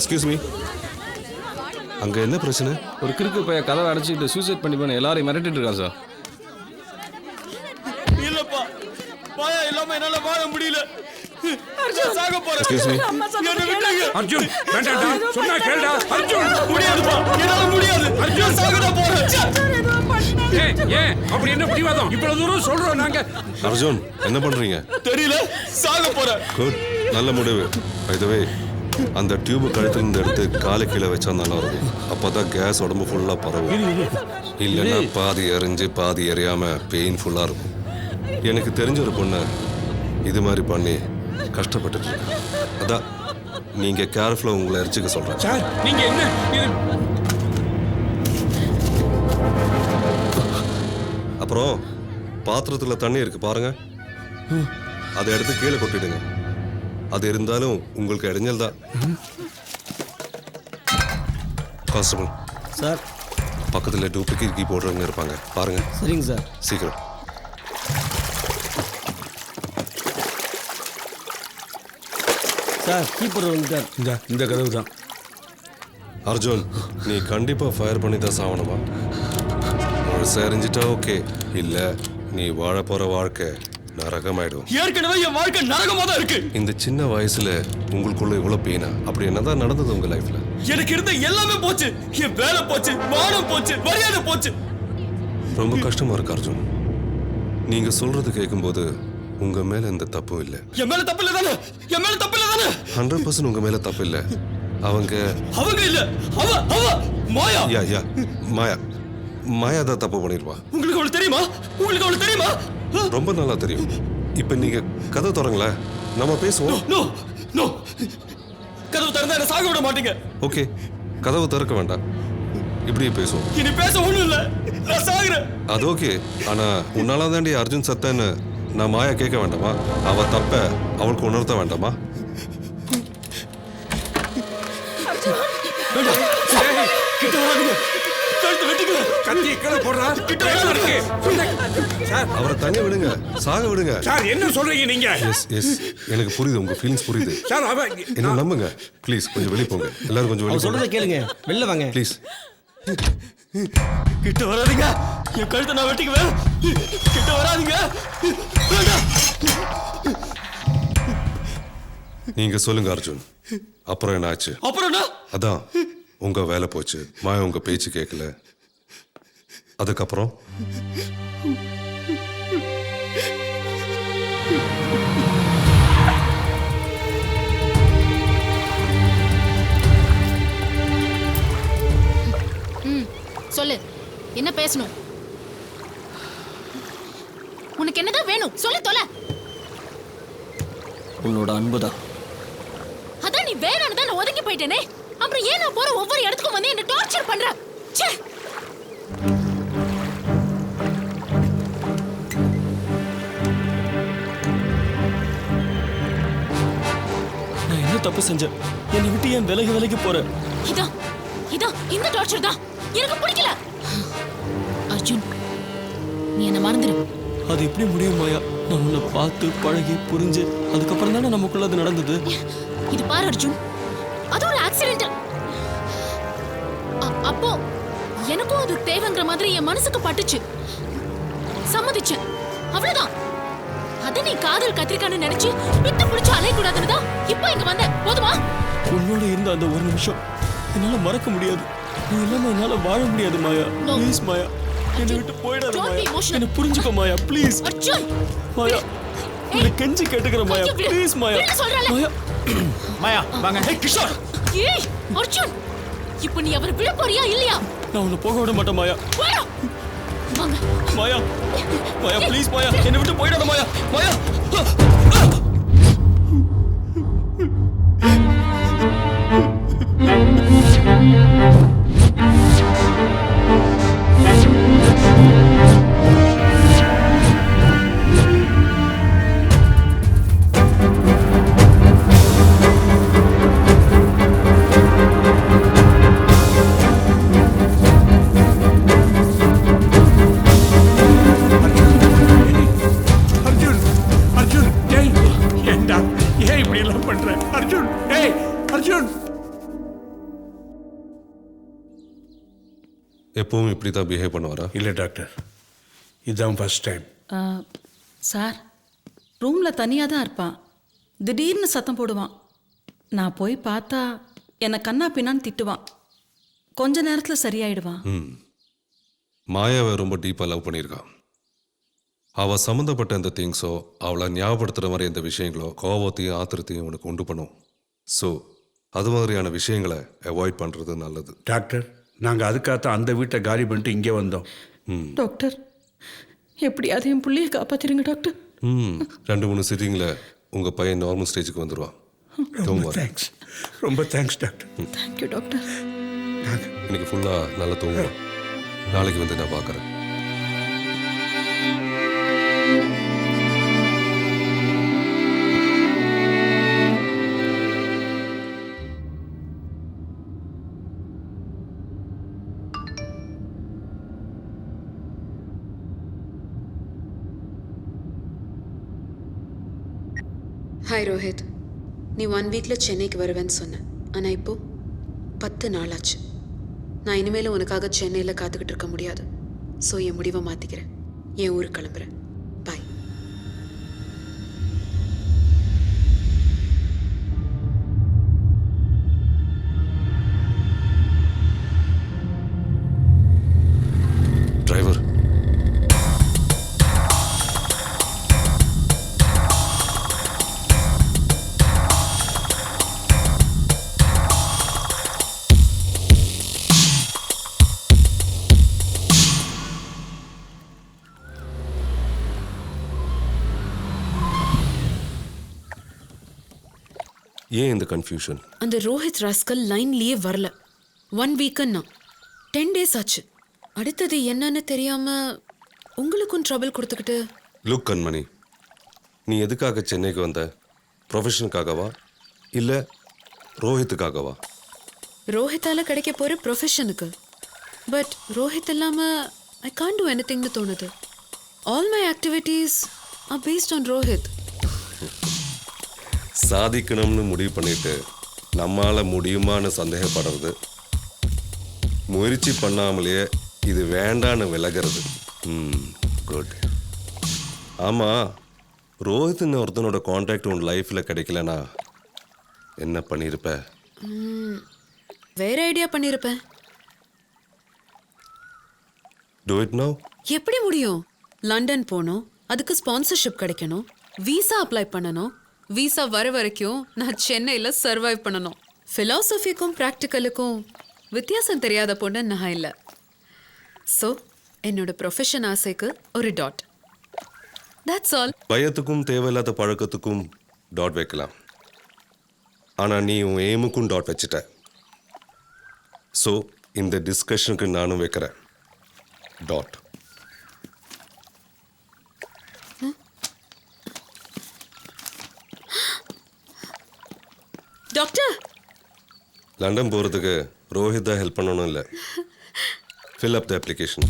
Excuse me அங்க என்ன பிரச்சனை? ஒரு கிறுக்கு பைய கதவை அடைச்சிக்கிட்டு சூசைட் பண்ணி பண்ண எல்லாரையும் மிரட்டிட்டு இருக்கான் சார். இல்லப்பா. பாயா இல்லாம என்னால வாழ முடியல. சாக போறேன். அர்ஜுன் வேண்டாம்டா. சொன்னா கேளுடா. அர்ஜுன். முடியாதுப்பா. என்னால முடியாது. நான் சாகதான் போறேன். ஏன் ஏன் அப்படி என்ன பிடிவாதம்? இவ்வளவு தூரம் சொல்றோம் நாங்க. அர்ஜுன் என்ன பண்றீங்க? தெரியல. சாக போறேன். குட் நல்ல முடிவு. அந்த டியூப் கழுத்துல இருந்து எடுத்து காலை கீழே வச்சா நல்லா இருக்கும். அப்பதான் கேஸ் உடம்பு ஃபுல்லா பரவும். இல்லைன்னா பாதி எரிஞ்சு பாதி எரியாம பெயின்ஃபுல்லா இருக்கும். எனக்கு தெரிஞ்ச ஒரு பொண்ணு இது மாதிரி பண்ணி கஷ்டப்பட்டுட்டு இருக்கா. அதான் நீங்க கேர்ஃபுல்லா உங்களை எரிச்சுக்க சொல்றேன். சார் என்ன? அப்புறம் பாத்திரத்துல தண்ணி இருக்கு பாருங்க. அதை எடுத்து கீழே கொட்டிடுங்க. அது இருந்தாலும் உங்களுக்கு இடைஞ்சல் தான். Constable sir. பக்கத்துல டூப்ளிகேட் கீ போடுறவங்க இருப்பாங்க. பாருங்க. சரிங்க சார். சீக்கிரம். சார் கீப்பர் வந்துட்டார் இந்த இந்த கதவு தான். அர்ஜுன் நீ கண்டிப்பா ஃபயர் பண்ணி தான் சாவணுமா? முழுசா எரிஞ்சிட்டா ஓகே இல்ல நீ வாழ போற வாழ்க்கை. நரகமாயிடும். ஏற்கனவே என் வாழ்க்கை நரகமா தான் இருக்கு. இந்த சின்ன வயசுல உங்களுக்குள்ள இவ்வளவு பெயினா அப்படி என்னதான் நடந்தது உங்க லைஃப்ல எனக்கு இருந்த எல்லாமே போச்சு. என் வேலை போச்சு மானம் போச்சு மரியாதை போச்சு. ரொம்ப கஷ்டமா இருக்கு அர்ஜுன். நீங்க சொல்றது கேட்கும்போது உங்க மேல எந்த தப்பும் இல்ல. என் மேல தப்பு இல்ல தானே என் மேல தப்பு இல்ல தானே ஹண்ட்ரட் பர்சன்ட் உங்க மேல தப்பு இல்ல. அவங்க அவங்க இல்ல. அவ அவ மாயா. யா யா மாயா. மாயா தான் தப்பு பண்ணிருப்பா. உங்களுக்கு அவளு தெரியுமா? உங்களுக்கு அவளு தெரியுமா? ரொம்ப நல்லா தெரியும். இப்ப நீங்க கதை திறங்களேன் நம்ம பேசுவோம். நோ நோ கதவு திறந்தா என்ன சாக விட மாட்டீங்க. ஓகே. கதவு திறக்க வேண்டாம். இப்படியே பேசுவோம். இனி பேச ஒண்ணும் இல்ல. நான் சாகுறேன். அது ஓகே. ஆனா உன்னால தாண்டி அர்ஜுன் சத்தன்னு நான் மாயா கேட்க வேண்டாமா? அவ தப்ப அவளுக்கு உணர்த்த வேண்டாமா? கீழே போடுறா? கிட்ட வராதீங்க சார். அவரை தனியா விடுங்க. சாக விடுங்க. சார் என்ன சொல்றீங்க நீங்க? எஸ் எஸ் எனக்கு புரியுது உங்க ஃபீலிங்ஸ் புரியுது. சார் அவ என்ன நம்புங்க. ப்ளீஸ் கொஞ்சம் வெளியே போங்க. எல்லாரும் கொஞ்சம் வெளியே சொல்றதை கேளுங்க. வெளில வாங்க. ப்ளீஸ் கிட்ட வராதீங்க. என் கழுத்தை நான் வெட்டிக்குவேன். கிட்ட வராதீங்க. நீங்க சொல்லுங்க அர்ஜுன். அப்புறம் என்ன ஆச்சு அப்புறம் என்ன? அதான். உங்க வேலை போச்சு. மாயா உங்க பேச்சு கேட்கல. அதுக்கப்புறம்? ம் சொல்லு. என்ன பேசணும்? உனக்கு என்னதான் வேணும்? சொல்லு தொலை. உன்னோட அன்பு தான். அதான் நீ வேணும்னு தான் நான் ஒதுங்கி போயிட்டேனே. அப்புறம் ஏன் நான் போற ஒவ்வொரு இடத்துக்கும் வந்து என்ன டார்ச்சர் பண்ற? ச்சே. தப்பு செஞ்சேன் என்னை விட்டு ஏன் விலகி விலகி போற? இதான் இதான் இந்த டார்ச்சர் தான் எனக்கு பிடிக்கல. அர்ஜுன் நீ என்ன மறந்துடு. அது எப்படி முடியும் மாயா? நான் உன்னை பார்த்து பழகி புரிஞ்சு அதுக்கப்புறம் தானே நமக்குள்ள அது நடந்தது? இது பாரு அர்ஜுன். அது ஒரு ஆக்சிடென்ட் அப்போ எனக்கும் அது தேவைங்கிற மாதிரி என் மனசுக்கு பட்டுச்சு. சம்மதிச்சேன். அவ்வளவுதான். அத நீ காதல் கத்திரிக்கான்னு நினைச்சு விட்டு பிடிச்சு அலையக்கூடாதுன்னு தான் இப்போ இங்க வந்த போதுமா? உன்னோட இருந்த அந்த ஒரு நிமிஷம் என்னால மறக்க முடியாது. நீ இல்லாம என்னால வாழ முடியாது மாயா. ப்ளீஸ் மாயா. என்னை விட்டு போயிடாத மாயா. என்ன புரிஞ்சுக்கோ மாயா. ப்ளீஸ் அர்ஜுன் மாயா. உன்னை கெஞ்சி கேட்டுக்கிறேன் மாயா. ப்ளீஸ் மாயா. மாயா. மாயா வாங்க. ஏய் கிஷோர். ஏய் அர்ஜுன். இப்போ நீ அவரை விட போறியா இல்லையா? நான் உன்னை போக விட மாட்டேன் மாயா. மாயா மாயா ப்ளீஸ் மாயா என்னை விட்டு போயிடாத மாயா மாயா. எப்பவும் இப்படி தான் பிஹேவ் பண்ணுவாரா? இல்லை டாக்டர் இதுதான் ஃபர்ஸ்ட் டைம் ஆ, சார் ரூமில் தனியாக தான் இருப்பான். திடீர்னு சத்தம் போடுவான். நான் போய் பார்த்தா என்னை கண்ணா பின்னான்னு திட்டுவான். கொஞ்ச நேரத்தில் சரியாயிடுவான். ம். மாயாவை ரொம்ப டீப்பாக லவ் பண்ணியிருக்கான். அவள் சம்மந்தப்பட்ட இந்த திங்ஸோ அவளை ஞாபகப்படுத்துகிற மாதிரி இந்த விஷயங்களோ கோபத்தையும் ஆத்திரத்தையும் உனக்கு உண்டு பண்ணும். ஸோ அது மாதிரியான விஷயங்களை அவாய்ட் பண்ணுறது நல்லது. டாக்டர் நாங்கள் அதுக்காகத்தான் அந்த வீட்டை காலி பண்ணிட்டு இங்கே வந்தோம். டாக்டர் எப்படியாவது என் பிள்ளைய காப்பாத்திருங்க டாக்டர்? ம் ரெண்டு மூணு சிட்டிங்கில் உங்கள் பையன் நார்மல் ஸ்டேஜுக்கு வந்துடுவான் ரொம்ப தேங்க்ஸ் ரொம்ப தேங்க்ஸ் டாக்டர். Thank you doctor. இன்னைக்கு ஃபுல்லாக நல்லா தூங்குவான் நாளைக்கு வந்து நான் பார்க்குறேன். ஹாய் ரோஹித் நீ ஒன் வீக்கில் சென்னைக்கு வருவேன்னு சொன்னேன் ஆனால் இப்போது பத்து நாள் ஆச்சு நான் இனிமேல் உனக்காக சென்னையில் காத்துக்கிட்டு இருக்க முடியாது. ஸோ என் முடிவை மாற்றிக்கிறேன் என் ஊருக்கு கிளம்புறேன். ஏன் இந்த கன்ஃபியூஷன் அந்த ரோஹித் ராஸ்கல் லைன்லேயே வரல. ஒன் வீக்குன்னா டென் டேஸ் ஆச்சு. அடுத்தது என்னன்னு தெரியாமல் உங்களுக்கும் ட்ரபிள் கொடுத்துக்கிட்டு? லுக் கண்மணி நீ எதுக்காக சென்னைக்கு வந்த? ப்ரொஃபஷனுக்காகவா இல்லை ரோஹித்துக்காகவா? ரோஹித்தால கிடைக்க போகிற ப்ரொஃபஷனுக்கு பட் ரோஹித் இல்லாமல் ஐ கான் டூ எனி திங்னு தோணுது. All my activities are based on Rohit. சாதிக்கணும்னு முடிவு பண்ணிட்டு நம்மால முடியுமான்னு சந்தேகப்படுறது. முயற்சி பண்ணாமலேயே இது வேண்டான்னு விலகிறது. ம் குட் ஆமாம் ரோஹித்னு ஒருத்தனோட காண்டாக்ட் உன் லைஃப்பில் கிடைக்கலனா என்ன பண்ணியிருப்ப வேற ஐடியா பண்ணியிருப்பேன் டூ இட் நவ் எப்படி முடியும்? லண்டன் போகணும் அதுக்கு ஸ்பான்சர்ஷிப் கிடைக்கணும் விசா அப்ளை பண்ணணும் விசா வர வரைக்கும் நான் சென்னையில் சர்வைவ் பண்ணணும். ஃபிலாசபிக்கும் ப்ராக்டிக்கலுக்கும் வித்தியாசம் தெரியாத பொண்ணு நான் இல்லை. ஸோ என்னோட ப்ரொஃபஷன் ஆசைக்கு ஒரு டாட் தட்ஸ் ஆல் பயத்துக்கும் தேவையில்லாத பழக்கத்துக்கும் டாட் வைக்கலாம். ஆனால் நீ உன் எய்முக்கும் டாட் வச்சுட்ட. ஸோ இந்த டிஸ்கஷனுக்கு நானும் வைக்கிறேன். டாட் டாக்டர் லண்டன் போகிறதுக்கு ரோஹித் தான் ஹெல்ப் பண்ணணும் இல்லை. Fill up the application